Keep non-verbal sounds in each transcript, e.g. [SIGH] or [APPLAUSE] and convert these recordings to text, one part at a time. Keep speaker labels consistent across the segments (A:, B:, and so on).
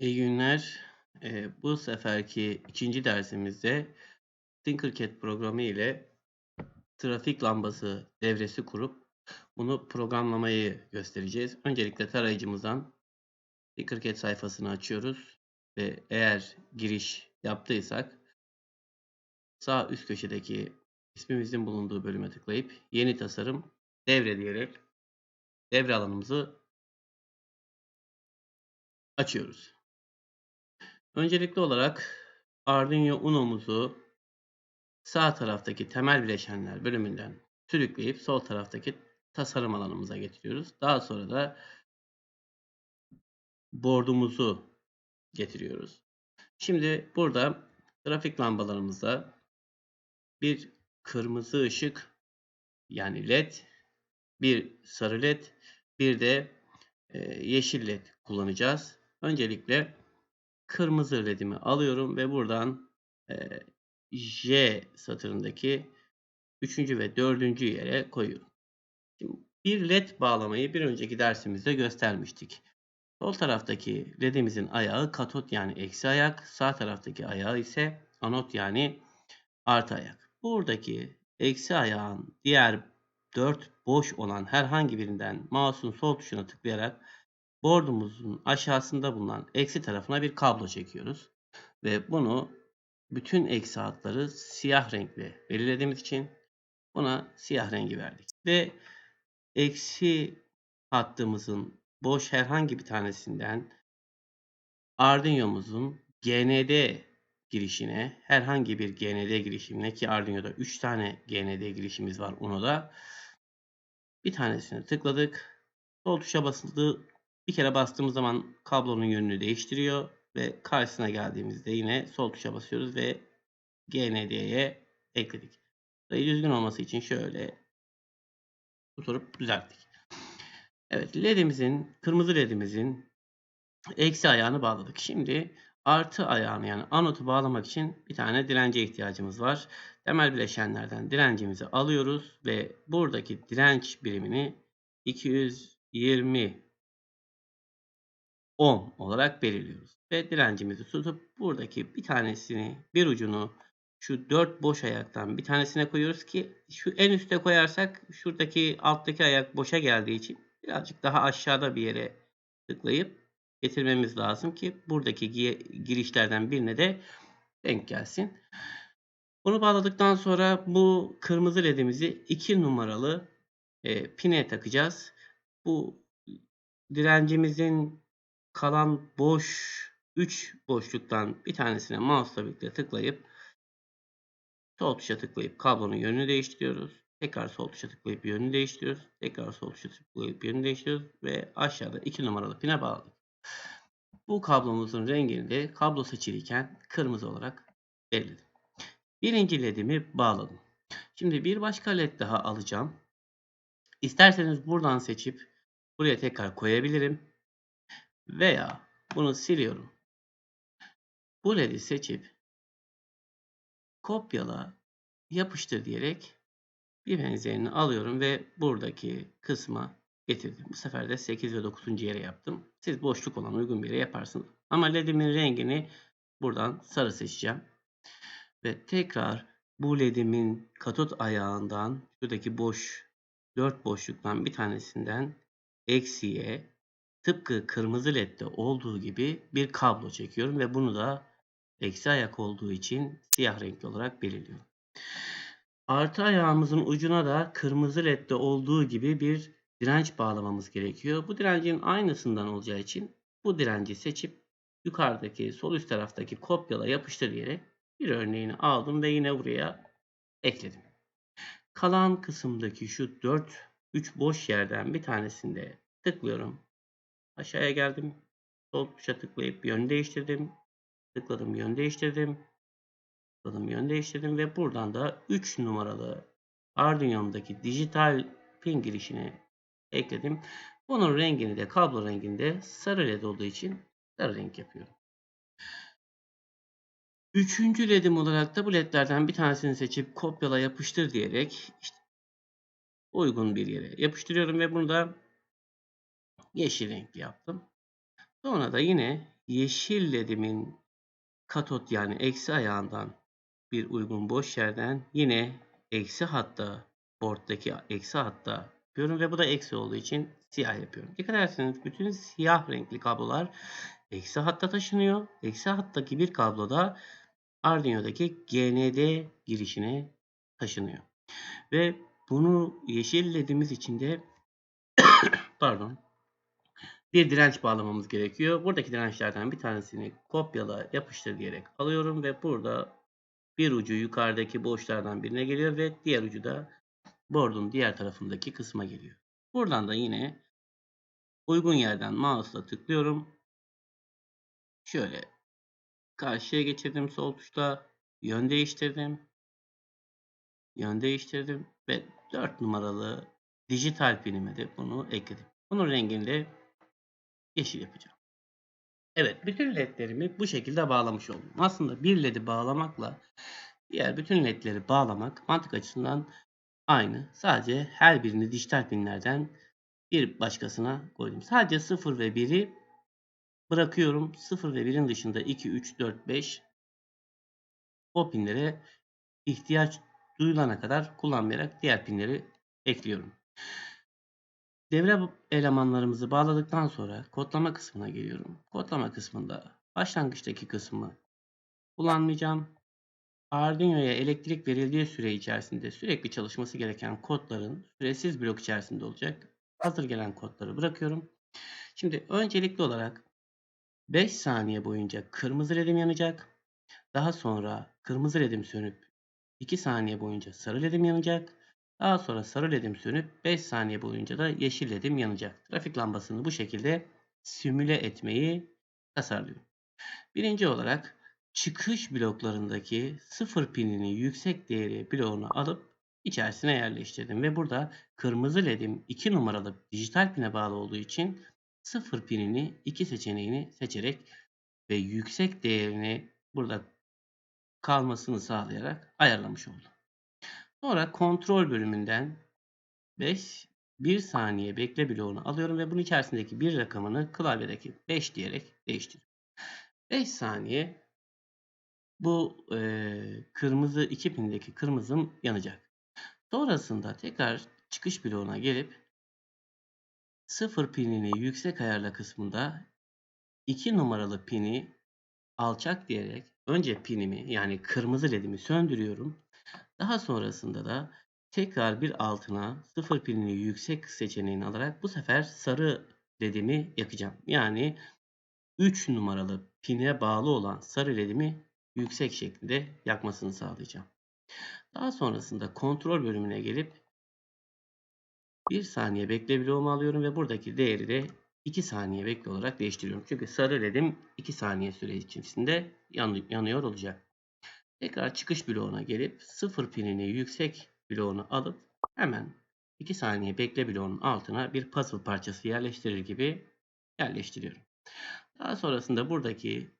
A: İyi günler. Eee, bu seferki ikinci dersimizde Tinkercad programı ile trafik lambası devresi kurup bunu programlamayı göstereceğiz. Öncelikle tarayıcımızdan Tinkercad sayfasını açıyoruz ve eğer giriş yaptıysak sağ üst köşedeki ismimizin bulunduğu bölüme tıklayıp yeni tasarım devre diyerek devre alanımızı açıyoruz. Öncelikli olarak Arduino Uno'muzu sağ taraftaki temel bileşenler bölümünden sürükleyip sol taraftaki tasarım alanımıza getiriyoruz. Daha sonra da board'umuzu getiriyoruz. Şimdi burada trafik lambalarımızda bir kırmızı ışık yani led, bir sarı led, bir de yeşil led kullanacağız. Öncelikle kırmızı ledimi alıyorum ve buradan e, J satırındaki 3. ve 4. yere koyuyorum. Şimdi bir led bağlamayı bir önceki dersimizde göstermiştik. Sol taraftaki ledimizin ayağı katot yani eksi ayak, sağ taraftaki ayağı ise anot yani artı ayak. Buradaki eksi ayağın diğer 4 boş olan herhangi birinden mouse'un sol tuşuna tıklayarak board'umuzun aşağısında bulunan eksi tarafına bir kablo çekiyoruz. Ve bunu bütün eksi hatları siyah renkle belirlediğimiz için buna siyah rengi verdik. Ve eksi hattımızın boş herhangi bir tanesinden Arduino'muzun GND girişine herhangi bir GND girişimine ki Arduino'da 3 tane GND girişimiz var Uno'da bir tanesine tıkladık. Sol tuşa basıldı. Bir kere bastığımız zaman kablonun yönünü değiştiriyor ve karşısına geldiğimizde yine sol tuşa basıyoruz ve GND'ye ekledik. Sayı düzgün olması için şöyle tutup düzelttik. Evet ledimizin, kırmızı ledimizin eksi ayağını bağladık. Şimdi artı ayağını yani anotu bağlamak için bir tane dirence ihtiyacımız var. Temel bileşenlerden direncimizi alıyoruz ve buradaki direnç birimini 220 ohm olarak belirliyoruz. Ve direncimizi tutup buradaki bir tanesini, bir ucunu şu dört boş ayaktan bir tanesine koyuyoruz ki şu en üste koyarsak şuradaki alttaki ayak boşa geldiği için birazcık daha aşağıda bir yere tıklayıp getirmemiz lazım ki buradaki girişlerden birine de denk gelsin. Bunu bağladıktan sonra bu kırmızı ledimizi 2 numaralı e, pine takacağız. Bu direncimizin kalan boş 3 boşluktan bir tanesine mouse'la birlikte tıklayıp sol tuşa tıklayıp kablonun yönünü değiştiriyoruz. Tekrar sol tuşa tıklayıp yönünü değiştiriyoruz. Tekrar sol tuşa tıklayıp yönünü değiştiriyoruz ve aşağıda 2 numaralı pine bağladık. Bu kablomuzun rengini de kablo seçiliyken kırmızı olarak belirledim. Birinci ledimi bağladım. Şimdi bir başka led daha alacağım. İsterseniz buradan seçip buraya tekrar koyabilirim. Veya bunu siliyorum. Bu led'i seçip kopyala yapıştır diyerek bir benzerini alıyorum ve buradaki kısma getirdim. Bu sefer de 8 ve 9. yere yaptım. Siz boşluk olan uygun bir yere yaparsınız. Ama ledimin rengini buradan sarı seçeceğim. Ve tekrar bu ledimin katot ayağından şuradaki boş 4 boşluktan bir tanesinden eksiye tıpkı kırmızı ledde olduğu gibi bir kablo çekiyorum ve bunu da eksi ayak olduğu için siyah renkli olarak belirliyorum. Artı ayağımızın ucuna da kırmızı ledde olduğu gibi bir direnç bağlamamız gerekiyor. Bu direncin aynısından olacağı için bu direnci seçip yukarıdaki sol üst taraftaki kopyala yapıştır diyerek bir örneğini aldım ve yine buraya ekledim. Kalan kısımdaki şu 4 3 boş yerden bir tanesinde tıklıyorum. Aşağıya geldim. Sol tuşa tıklayıp yön değiştirdim. Tıkladım yön değiştirdim. Tıkladım yön değiştirdim ve buradan da 3 numaralı Arduino'mdaki dijital pin girişini ekledim. Bunun rengini de kablo renginde sarı led olduğu için sarı renk yapıyorum. Üçüncü ledim olarak da bu ledlerden bir tanesini seçip kopyala yapıştır diyerek işte uygun bir yere yapıştırıyorum ve bunu da yeşil renkli yaptım. Sonra da yine yeşil ledimin katot yani eksi ayağından bir uygun boş yerden yine eksi hatta board'daki eksi hatta yapıyorum ve bu da eksi olduğu için siyah yapıyorum. Dikkat ederseniz bütün siyah renkli kablolar eksi hatta taşınıyor. Eksi hattaki bir kablo da Arduino'daki GND girişine taşınıyor. Ve bunu yeşil ledimiz için de [COUGHS] pardon bir direnç bağlamamız gerekiyor. Buradaki dirençlerden bir tanesini kopyala yapıştır diyerek alıyorum ve burada bir ucu yukarıdaki boşlardan birine geliyor ve diğer ucu da board'un diğer tarafındaki kısma geliyor. Buradan da yine uygun yerden mouse'la tıklıyorum. Şöyle karşıya geçirdim sol tuşla yön değiştirdim. Yön değiştirdim ve 4 numaralı dijital pinime de bunu ekledim. Bunun rengini de yeşil yapacağım. Evet, bütün ledlerimi bu şekilde bağlamış oldum. Aslında bir ledi bağlamakla diğer bütün ledleri bağlamak mantık açısından aynı. Sadece her birini dijital pinlerden bir başkasına koydum. Sadece 0 ve 1'i bırakıyorum. 0 ve 1'in dışında 2, 3, 4, 5 o pinlere ihtiyaç duyulana kadar kullanmayarak diğer pinleri ekliyorum. Devre elemanlarımızı bağladıktan sonra kodlama kısmına geliyorum. Kodlama kısmında başlangıçtaki kısmı kullanmayacağım. Arduino'ya elektrik verildiği süre içerisinde sürekli çalışması gereken kodların süresiz blok içerisinde olacak. Hazır gelen kodları bırakıyorum. Şimdi öncelikli olarak 5 saniye boyunca kırmızı ledim yanacak. Daha sonra kırmızı ledim sönüp 2 saniye boyunca sarı ledim yanacak. Daha sonra sarı ledim sönüp 5 saniye boyunca da yeşil ledim yanacak. Trafik lambasını bu şekilde simüle etmeyi tasarlıyorum. Birinci olarak çıkış bloklarındaki sıfır pinini yüksek değeri bloğunu alıp içerisine yerleştirdim. Ve burada kırmızı ledim 2 numaralı dijital pine bağlı olduğu için sıfır pinini 2 seçeneğini seçerek ve yüksek değerini burada kalmasını sağlayarak ayarlamış oldum. Sonra kontrol bölümünden 5 1 saniye bekle bloğunu alıyorum ve bunun içerisindeki bir rakamını klavyedeki 5 diyerek değiştiriyorum. 5 saniye bu e, kırmızı 2 pindeki kırmızım yanacak. Sonrasında tekrar çıkış bloğuna gelip 0 pinini yüksek ayarla kısmında 2 numaralı pini alçak diyerek önce pinimi yani kırmızı ledimi söndürüyorum. Daha sonrasında da tekrar bir altına sıfır pilini yüksek seçeneğini alarak bu sefer sarı ledimi yakacağım. Yani 3 numaralı pine bağlı olan sarı ledimi yüksek şekilde yakmasını sağlayacağım. Daha sonrasında kontrol bölümüne gelip 1 saniye bekle bloğumu alıyorum ve buradaki değeri de 2 saniye bekle olarak değiştiriyorum. Çünkü sarı ledim 2 saniye süre içerisinde yanıyor olacak. Tekrar çıkış bloğuna gelip sıfır pinini yüksek bloğunu alıp hemen 2 saniye bekle bloğunun altına bir puzzle parçası yerleştirir gibi yerleştiriyorum. Daha sonrasında buradaki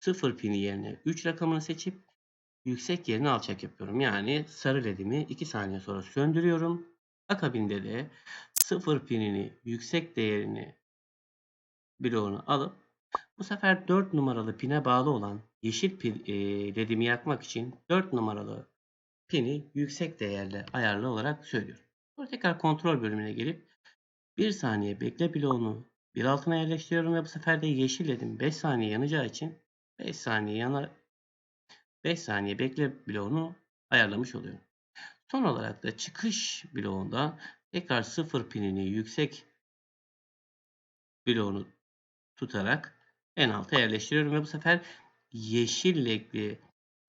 A: sıfır pini yerine 3 rakamını seçip yüksek yerini alçak yapıyorum. Yani sarı ledimi 2 saniye sonra söndürüyorum. Akabinde de sıfır pinini yüksek değerini bloğunu alıp bu sefer 4 numaralı pine bağlı olan yeşil pil e, ledimi yakmak için 4 numaralı pini yüksek değerli ayarlı olarak söylüyorum. Sonra tekrar kontrol bölümüne gelip 1 saniye bekle bloğunu bir altına yerleştiriyorum ve bu sefer de yeşil ledim 5 saniye yanacağı için 5 saniye yana 5 saniye bekle bloğunu ayarlamış oluyorum. Son olarak da çıkış bloğunda tekrar 0 pinini yüksek bloğunu tutarak en alta yerleştiriyorum ve bu sefer yeşil ledli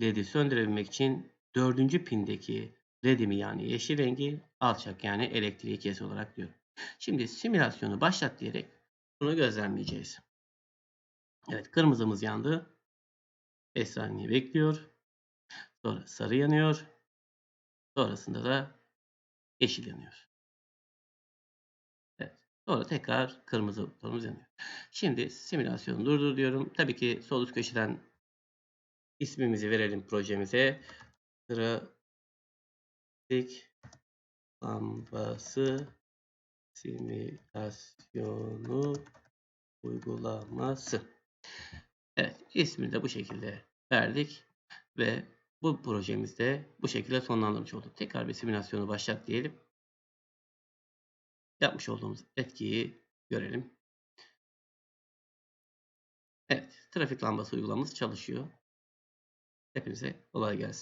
A: ledi söndürebilmek için dördüncü pindeki ledimi yani yeşil rengi alçak yani elektriği kes olarak diyorum. Şimdi simülasyonu başlat diyerek bunu gözlemleyeceğiz. Evet kırmızımız yandı. 5 saniye bekliyor. Sonra sarı yanıyor. Sonrasında da yeşil yanıyor. Sonra tekrar kırmızı butonumuz yanıyor. Şimdi simülasyonu durdur diyorum. Tabii ki sol üst köşeden ismimizi verelim projemize. Trafik lambası simülasyonu uygulaması. Evet, ismini de bu şekilde verdik ve bu projemizi de bu şekilde sonlandırmış olduk. Tekrar bir simülasyonu başlat diyelim. Yapmış olduğumuz etkiyi görelim. Evet, trafik lambası uygulamamız çalışıyor. Hepinize kolay gelsin.